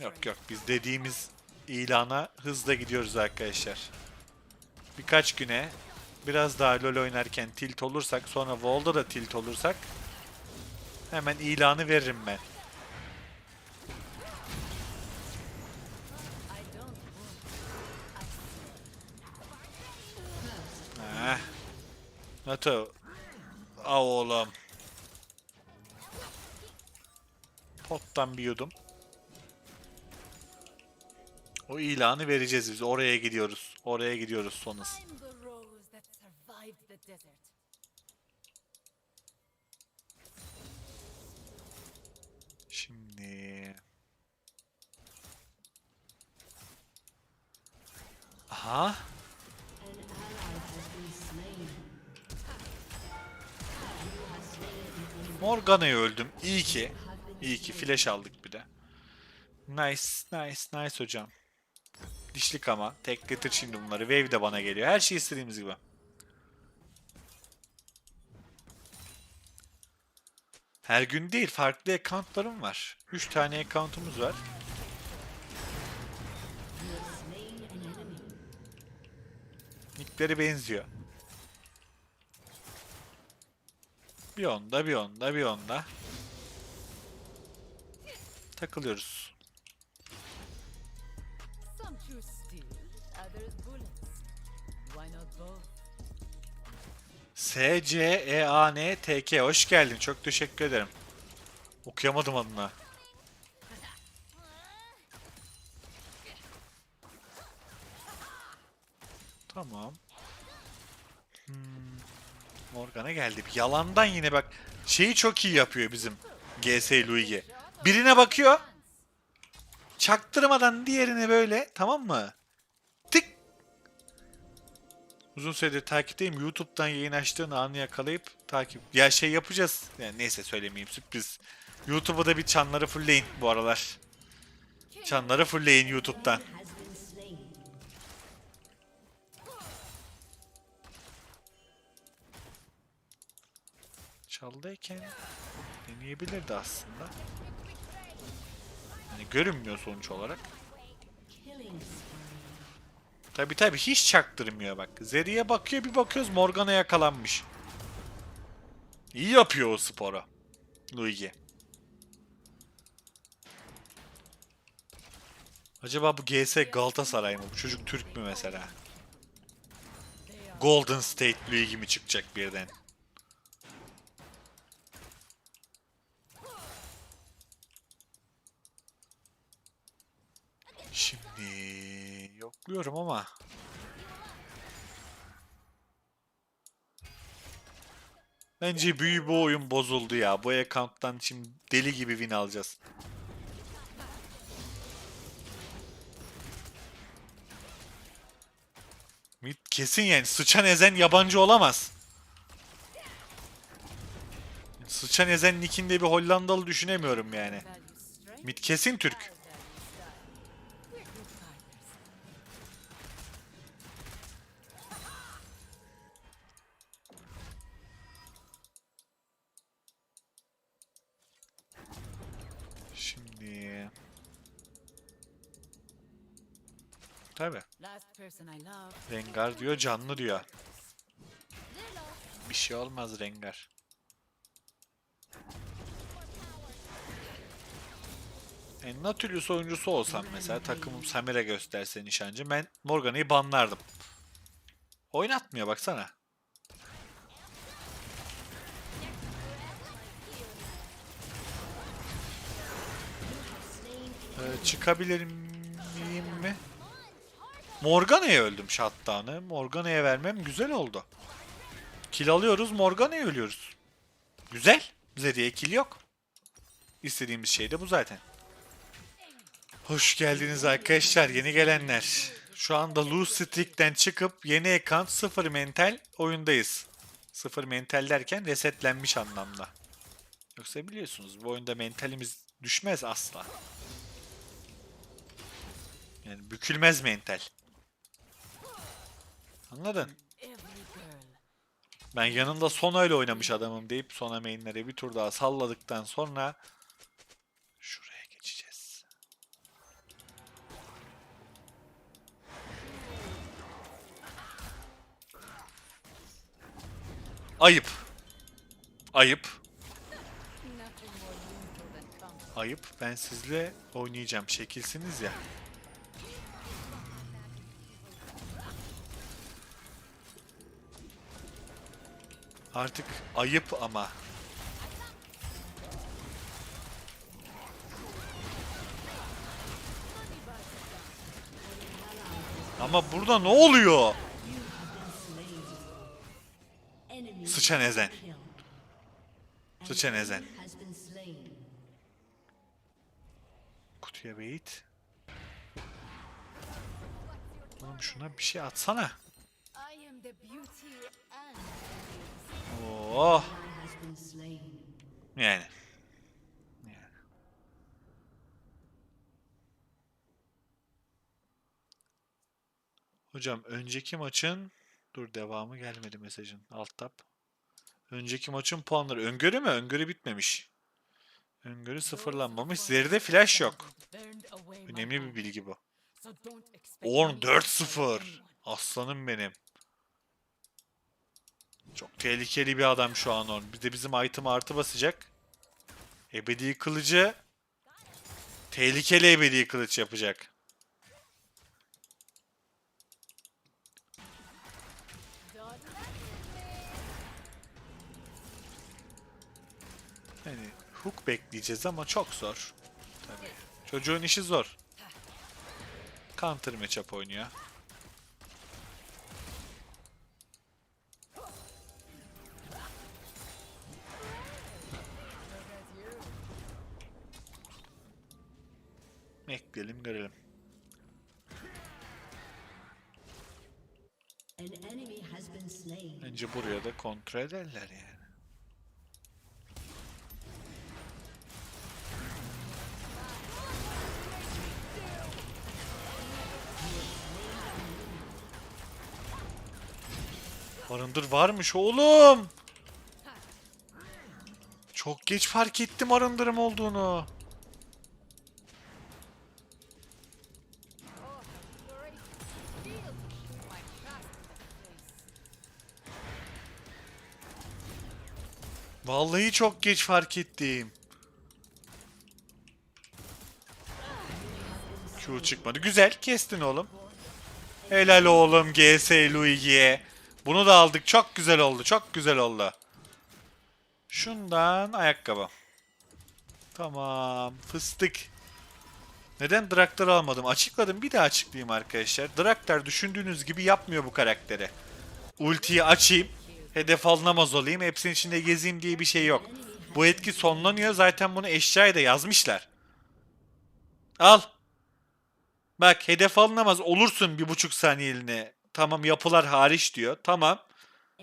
Yok yok. Biz dediğimiz ilana hızla gidiyoruz arkadaşlar. Birkaç güne biraz daha LoL oynarken tilt olursak sonra Vol'da da tilt olursak hemen ilanı veririm ben. Nato. Av oğlum. Pottan bir yudum. O ilanı vereceğiz biz. Oraya gidiyoruz. Oraya gidiyoruz desert. Şimdi... Aha. Morgana'yı öldüm. İyi ki. İyi ki. Flash aldık bir de. Nice, nice, nice hocam. Dişlik ama. Tek getir şimdi bunları. Wave de bana geliyor. Her şey istediğimiz gibi. Her gün değil, farklı accountlarım var. 3 tane accountumuz var. Nickleri benziyor. Bir onda, bir onda, bir onda. Takılıyoruz. Some choose steel, others bullets. Why not both? S C E A N T K hoş geldin. Çok teşekkür ederim. Okuyamadım adını. Tamam. Hmm. Geldi. Yalandan yine bak. Şeyi çok iyi yapıyor bizim GS Luigi. Birine bakıyor. Çaktırmadan diğerine böyle tamam mı? Tık Uzun süredir takipteyim. YouTube'dan yayın açtığın anı yakalayıp takip. Ya şey yapacağız. Yani neyse söylemeyeyim sürpriz. YouTube'u da bir çanları fullleyin bu aralar. Çanları fullleyin YouTube'dan. Çaldayken deneyebilirdi aslında. Hani görünmüyor sonuç olarak. Tabi tabi hiç çaktırmıyor bak. Zeri'ye bakıyor bir bakıyoruz Morgana yakalanmış. İyi yapıyor o sporu. Luigi. Acaba bu GS Galatasaray mı? Bu çocuk Türk mü mesela? Golden State Luigi mi çıkacak birden? Şimdi yokluyorum ama Bence büyü bu oyun bozuldu ya. Bu account'tan şimdi deli gibi win alacağız. Mid kesin yani sıçan ezen yabancı olamaz. Sıçan ezen nickinde bir Hollandalı düşünemiyorum yani. Mid kesin Türk. Rengar diyor canlı diyor. Bir şey olmaz Rengar. En Nautilus oyuncusu olsam mesela takımım Samira gösterse nişancı ben Morgana'yı banlardım. Oynatmıyor baksana. Ee, çıkabilir miyim mi? Morgana'ya öldüm shutdown'ı. Morgana'ya vermem güzel oldu. Kill alıyoruz, Morgana'ya ölüyoruz. Güzel. Bize diye kill yok. İstediğimiz şey de bu zaten. Hoş geldiniz arkadaşlar, yeni gelenler. Şu anda Lose Streak'ten çıkıp yeni ekran 0 mental oyundayız. 0 mental derken resetlenmiş anlamda. Yoksa biliyorsunuz bu oyunda mentalimiz düşmez asla. Yani bükülmez mental. Anladın? Ben yanında son öyle oynamış adamım deyip sona mainlere bir tur daha salladıktan sonra şuraya geçeceğiz. Ayıp. Ayıp. Ayıp. Ben sizle oynayacağım. Şekilsiniz ya. Artık ayıp ama. Ama burada ne oluyor? Sıçan ezen. Sıçan ezen. Kutuya bait. Oğlum şuna bir şey atsana. Oh. Yani. Yani. Hocam önceki maçın dur devamı gelmedi mesajın. Alt tab. Önceki maçın puanları öngörü mü? Öngörü bitmemiş. Öngörü sıfırlanmamış. Zeride flash yok. Önemli bir bilgi bu. So don't expect Orn me to 4-0. fight anyone. Aslanım benim. Çok tehlikeli bir adam şu an Orn. Bir de bizim item artı basacak. Ebedi kılıcı tehlikeli ebedi kılıç yapacak. Yani hook bekleyeceğiz ama çok zor. Tabii. Çocuğun işi zor. Counter matchup oynuyor. Bekleyelim görelim. Bence buraya da kontrol ederler yani. Arındır varmış oğlum. Çok geç fark ettim arındırım olduğunu. Vallahi çok geç fark ettim. Q çıkmadı. Güzel. Kestin oğlum. Helal oğlum GS Luigi'ye. Bunu da aldık. Çok güzel oldu. Çok güzel oldu. Şundan ayakkabı. Tamam. Fıstık. Neden Draktar almadım? Açıkladım. Bir daha açıklayayım arkadaşlar. Draktar düşündüğünüz gibi yapmıyor bu karakteri. Ultiyi açayım. Hedef alınamaz olayım. Hepsinin içinde gezeyim diye bir şey yok. Bu etki sonlanıyor. Zaten bunu eşyaya da yazmışlar. Al. Bak hedef alınamaz olursun bir buçuk saniyeliğine. Tamam yapılar hariç diyor. Tamam.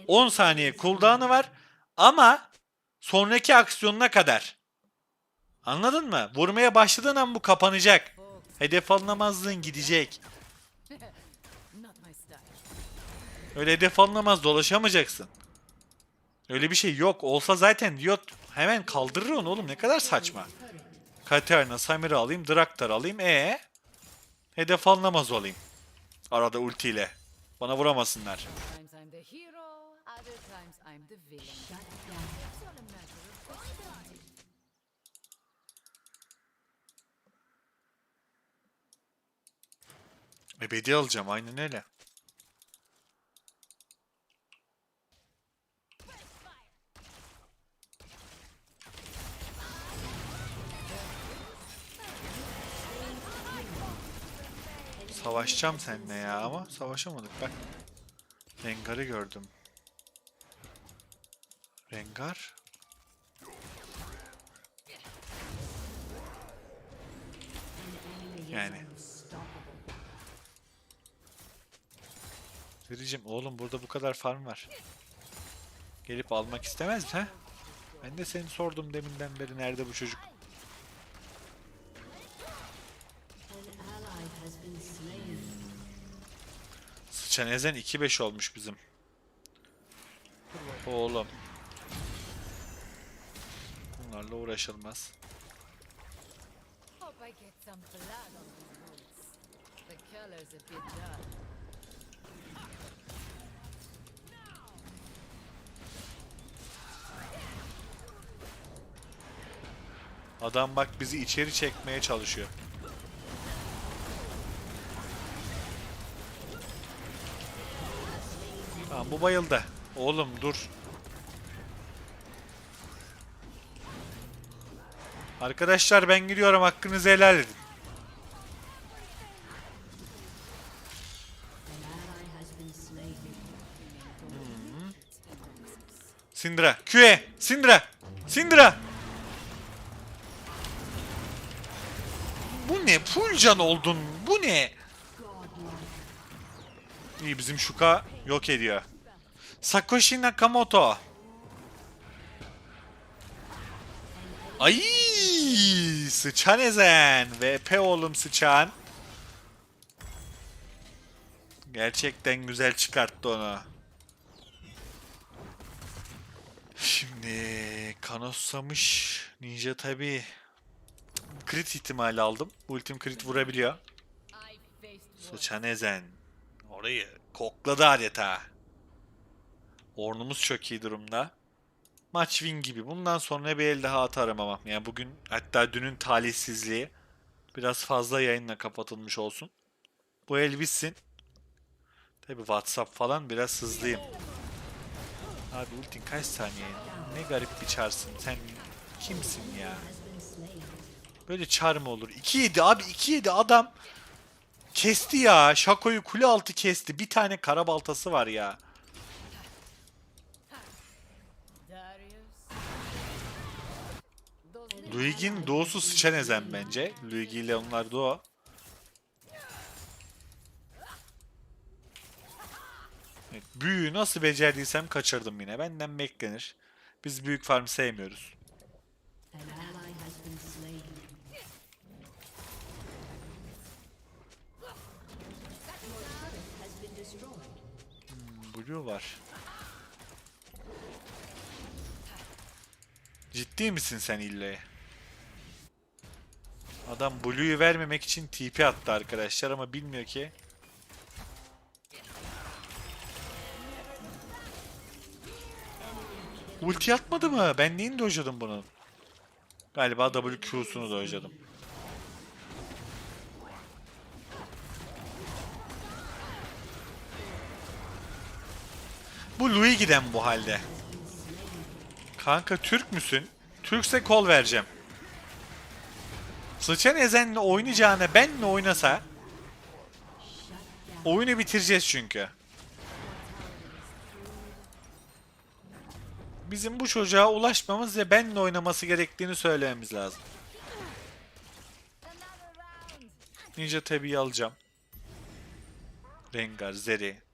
10 saniye cooldown'ı var. Ama sonraki aksiyonuna kadar. Anladın mı? Vurmaya başladığın an bu kapanacak. Hedef alınamazlığın gidecek. Öyle hedef alınamaz dolaşamayacaksın. Öyle bir şey yok. Olsa zaten diyor hemen kaldırır onu oğlum. Ne kadar saçma. Katerina, Samira alayım, Draktar alayım. E Hedef alınamaz olayım. Arada ultiyle. Bana vuramasınlar. Ebedi alacağım aynen öyle. Savaşacağım seninle ya ama savaşamadık bak. Rengar'ı gördüm. Rengar? Yani. Vericim oğlum burada bu kadar farm var. Gelip almak istemez mi he? Ben de seni sordum deminden beri nerede bu çocuk? Sıçan ezen 2-5 olmuş bizim. Oğlum. Bunlarla uğraşılmaz. Adam bak bizi içeri çekmeye çalışıyor. Tamam bu bayıldı. Oğlum dur. Arkadaşlar ben gidiyorum hakkınızı helal edin. Slain. Syndra. Q'e. Syndra. Syndra. Bu ne? Full oldun. Bu ne? İyi bizim Shuka yok ediyor. Sakoshi Nakamoto. Ay sıçan ezen. VP oğlum sıçan. Gerçekten güzel çıkarttı onu. Şimdi kanoslamış ninja tabi crit ihtimali aldım. Ultim crit vurabiliyor. Sıçan ezen. Orayı kokladı adeta. Ornumuz çok iyi durumda. Maç win gibi. Bundan sonra bir el daha atarım ama. Yani bugün hatta dünün talihsizliği biraz fazla yayınla kapatılmış olsun. Bu el bitsin. Tabi WhatsApp falan biraz hızlıyım. Abi ultin kaç saniye? Ne garip bir çarsın. Sen kimsin ya? Böyle çar mı olur? 2-7 abi 2-7 adam kesti ya. Şakoyu kule altı kesti. Bir tane kara baltası var ya. Luigi'nin doğusu sıçan ezen bence. Luigi ile onlar doğu. Evet, büyüğü nasıl becerdiysem kaçırdım yine. Benden beklenir. Biz büyük farm sevmiyoruz. Blue. Ciddi misin sen ille? Adam Blue'yu vermemek için TP attı arkadaşlar ama bilmiyor ki. Ulti atmadı mı? Ben neyin dojladım bunun? Galiba WQ'sunu dojladım. Bu Luigi'den bu halde. Kanka Türk müsün? Türkse kol vereceğim. Sıçan Ezen'le oynayacağına benle oynasa oyunu bitireceğiz çünkü. Bizim bu çocuğa ulaşmamız ve benle oynaması gerektiğini söylememiz lazım. Ninja tabi'yi alacağım. Rengar, Zeri.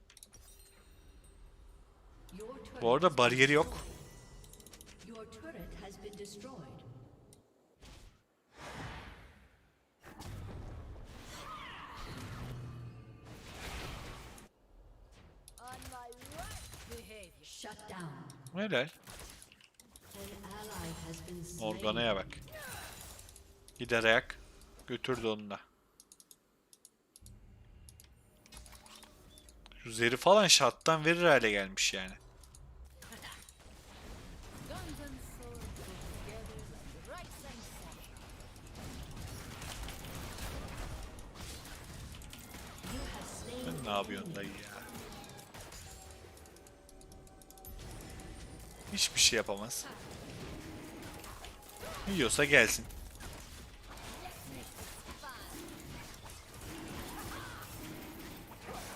Bu arada bariyeri yok. Helal. Morgana'ya bak. Gider ayak. Götürdü onu da. Şu zeri falan şattan verir hale gelmiş yani. Dayı ya? Hiçbir şey yapamaz. Yiyorsa gelsin.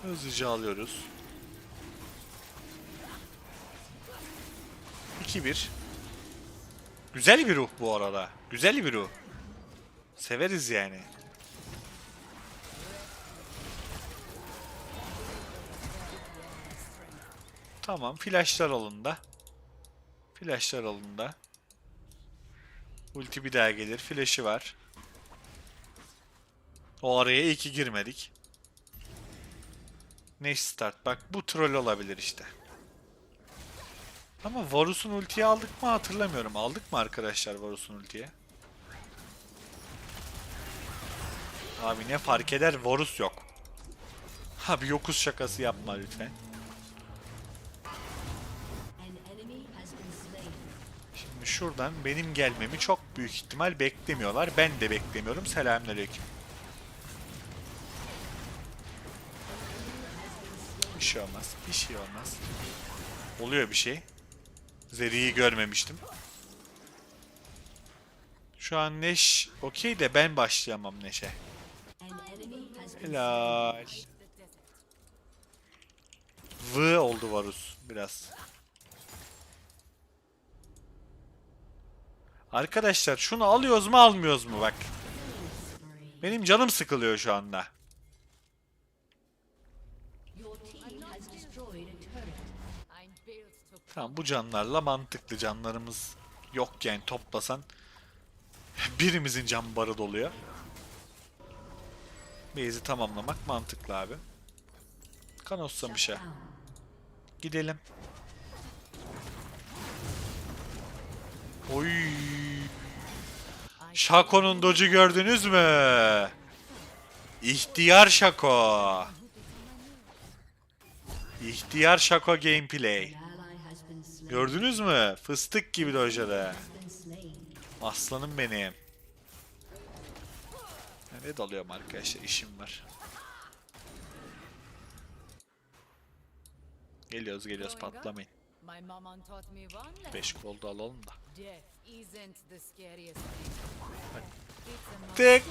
Hızlıca alıyoruz. 2-1. Güzel bir ruh bu arada. Güzel bir ruh. Severiz yani. Tamam. Flashlar alında. Flashlar alında. Ulti bir daha gelir. Flash'ı var. O araya iyi ki girmedik. Neş start. Bak bu troll olabilir işte. Ama Varus'un ultiyi aldık mı hatırlamıyorum. Aldık mı arkadaşlar Varus'un ultiye? Abi ne fark eder Varus yok. Abi yokuz şakası yapma lütfen. Şuradan benim gelmemi çok büyük ihtimal beklemiyorlar. Ben de beklemiyorum. Selamünaleyküm. Bir şey olmaz. Bir şey olmaz. Oluyor bir şey. Zeri'yi görmemiştim. Şu an Neş okey de ben başlayamam Neş'e. Helal. V oldu Varus biraz. Arkadaşlar şunu alıyoruz mu almıyoruz mu bak. Benim canım sıkılıyor şu anda. Tamam bu canlarla mantıklı canlarımız yokken toplasan birimizin can barı doluyor. Base'i tamamlamak mantıklı abi. Kanossamış'a. Down. Gidelim. Oy. Şako'nun docu gördünüz mü? İhtiyar Şako. İhtiyar Şako gameplay. Gördünüz mü? Fıstık gibi dojada. Aslanım benim. Ne dalıyorum arkadaşlar işim var. Geliyoruz geliyoruz patlamayın. My mama taught me one lesson. 5 goldu alalım da. Death isn't the scariest thing. Tık.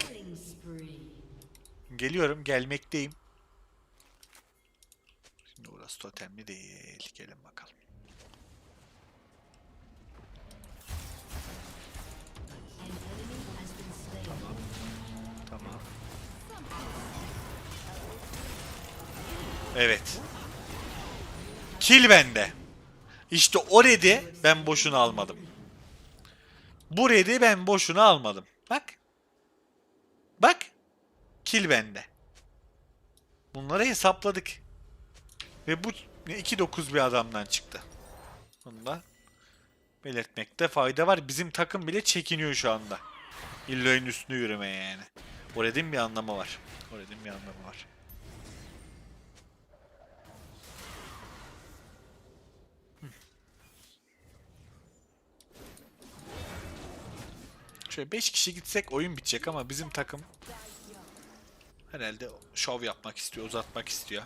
Geliyorum gelmekteyim. Şimdi burası totemli değil. Gelin bakalım. Slain. Tamam. Evet. Kill bende. İşte o red'i ben boşuna almadım. Bu red'i ben boşuna almadım. Bak. Bak. Kill bende. Bunları hesapladık. Ve bu 2-9 bir adamdan çıktı. Bunu da belirtmekte fayda var. Bizim takım bile çekiniyor şu anda. İlloy'un üstüne yürümeye yani. O red'in bir anlamı var. O red'in bir anlamı var. Şöyle 5 kişi gitsek oyun bitecek ama bizim takım herhalde şov yapmak istiyor, uzatmak istiyor.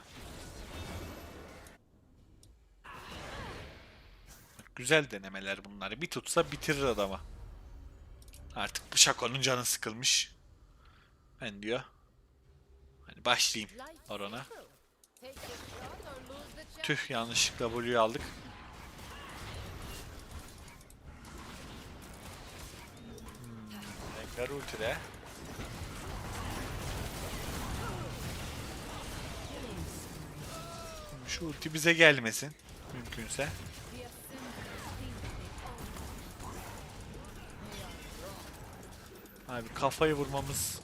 Güzel denemeler bunlar. Bir tutsa bitirir adamı. Artık bu Şako'nun canı sıkılmış. Ben diyor. Hani başlayayım Life Orana. simple. Take the shot or lose the chance. Tüh yanlışlıkla Blue'yu aldık. Şimdi Şu ulti bize gelmesin. Mümkünse. Abi kafayı vurmamız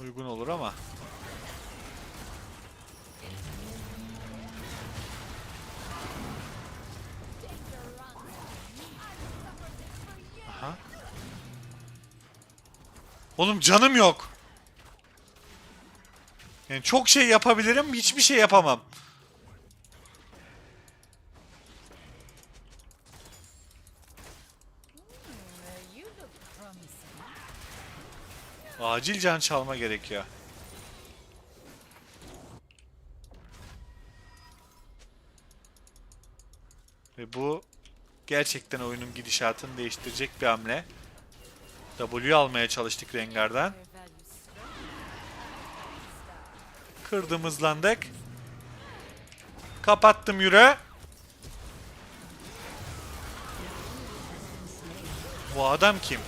uygun olur ama Oğlum canım yok. Yani çok şey yapabilirim, hiçbir şey yapamam. Acil can çalma gerekiyor. Ve bu gerçekten oyunun gidişatını değiştirecek bir hamle. W almaya çalıştık Rengar'dan. Hızlandık. Kapattım yürü. Bu adam kim?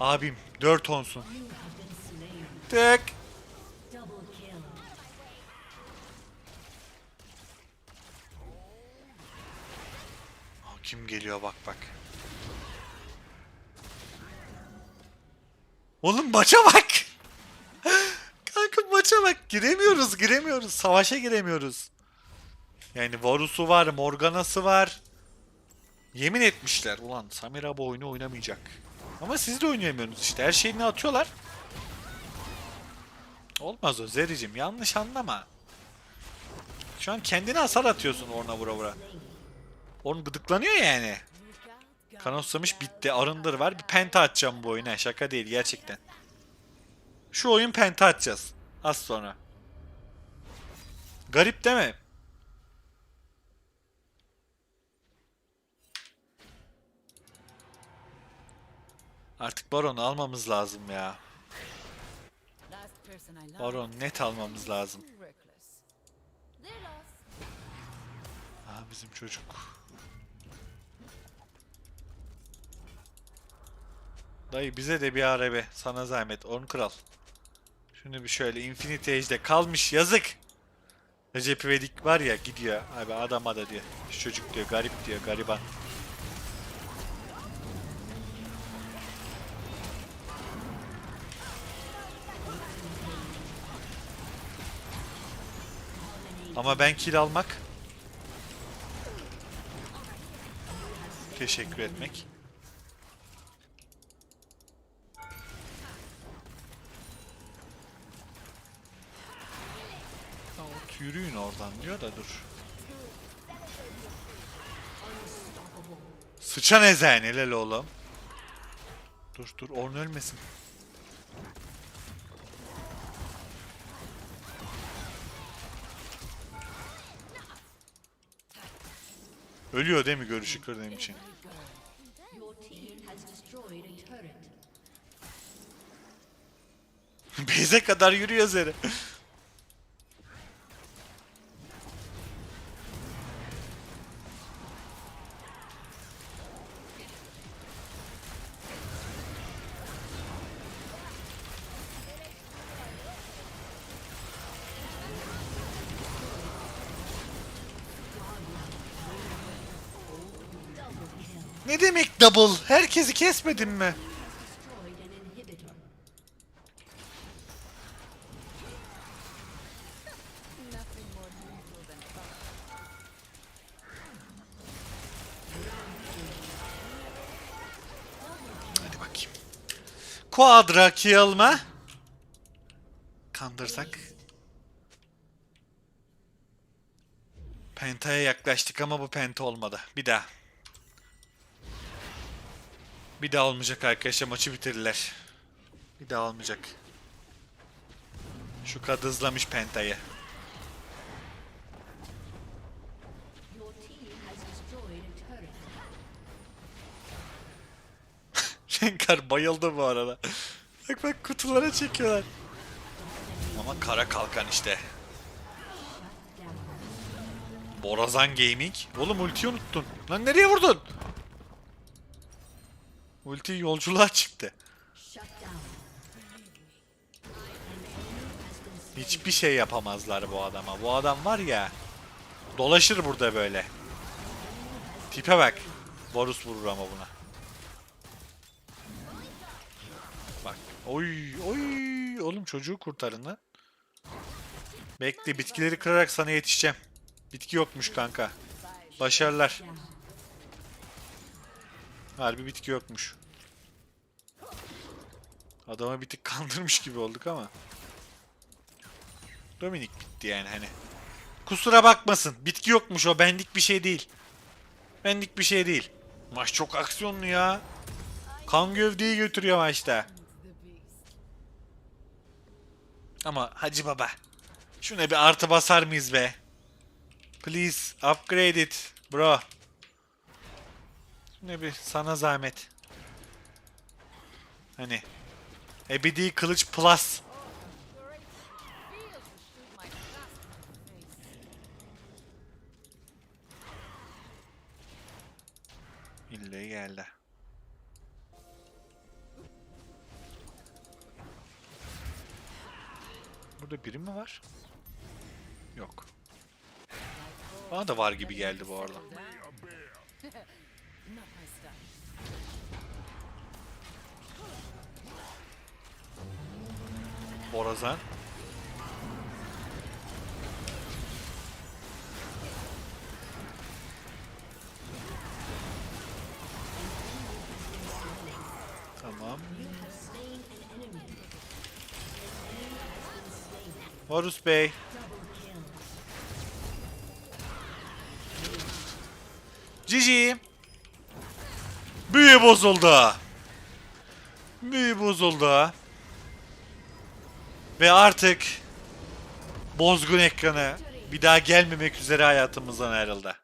Abim 4 onsun. You kim geliyor bak bak. Oğlum maça bak. Kanka maça bak. Giremiyoruz giremiyoruz. Savaşa giremiyoruz. Yani Varus'u var, Morgana'sı var. Yemin etmişler. Ulan Samira bu oyunu oynamayacak. Ama siz de oynayamıyorsunuz işte. Her şeyini atıyorlar. Olmaz o Zericim. Yanlış anlama. Şu an kendine hasar atıyorsun orna vura vura. Orn gıdıklanıyor yani. Kanoslamış bitti. Arındır var. Bir penta atacağım bu oyuna. Şaka değil gerçekten. Şu oyun penta atacağız. Az sonra. Garip değil mi? Artık Baron'u almamız lazım ya. Baron net almamız lazım. Aa bizim çocuk. Dayı bize de bir ara be. Sana zahmet. On kral. Şunu bir şöyle Infinity Age'de kalmış yazık. Recep İvedik var ya gidiyor. Abi adama da diyor. Şu çocuk diyor garip diyor gariban. Ama ben kill almak Teşekkür etmek. Yürüyün oradan diyor da dur. Sıçan ezen helal oğlum. Dur dur Orn ölmesin. Ölüyor değil mi görüşü kırdığım için? Beyze kadar yürüyor Zeri. Ne demek double? Herkesi kesmedin mi? Hadi bakayım. Quadra kill mı? Kandırsak. Penta'ya yaklaştık ama bu penta olmadı. Bir daha. Bir daha olmayacak arkadaşlar maçı bitirirler. Bir daha olmayacak. Şu kad hızlamış pentayı. Renkar bayıldı bu arada. Bak bak kutulara çekiyorlar. Ama kara kalkan işte. Borazan Gaming. Oğlum ultiyi unuttun. Lan nereye vurdun? Ulti yolculuğa çıktı. Hiçbir şey yapamazlar bu adama. Bu adam var ya. Dolaşır burada böyle. Tipe bak. Varus vurur ama buna. Bak. Oy oy. Oğlum çocuğu kurtarın lan. Bekle bitkileri kırarak sana yetişeceğim. Bitki yokmuş kanka. Başarılar. Harbi bitki yokmuş. Adama bir tık kandırmış gibi olduk ama. Dominik bitti yani hani. Kusura bakmasın. Bitki yokmuş o. Bendik bir şey değil. Bendik bir şey değil. Maç çok aksiyonlu ya. Kan gövdeyi götürüyor maçta. Ama Hacı Baba. Şuna bir artı basar mıyız be? Please upgrade it bro. Şuna bir sana zahmet. Hani. Ebedi kılıç plus. İlle geldi. Burada biri mi var? Yok. Bana da var gibi geldi bu arada. Borazan. Tamam. Horus Bey. Cici. Büyü bozuldu. Büyü bozuldu. Ve artık bozgun ekranı bir daha gelmemek üzere hayatımızdan ayrıldı.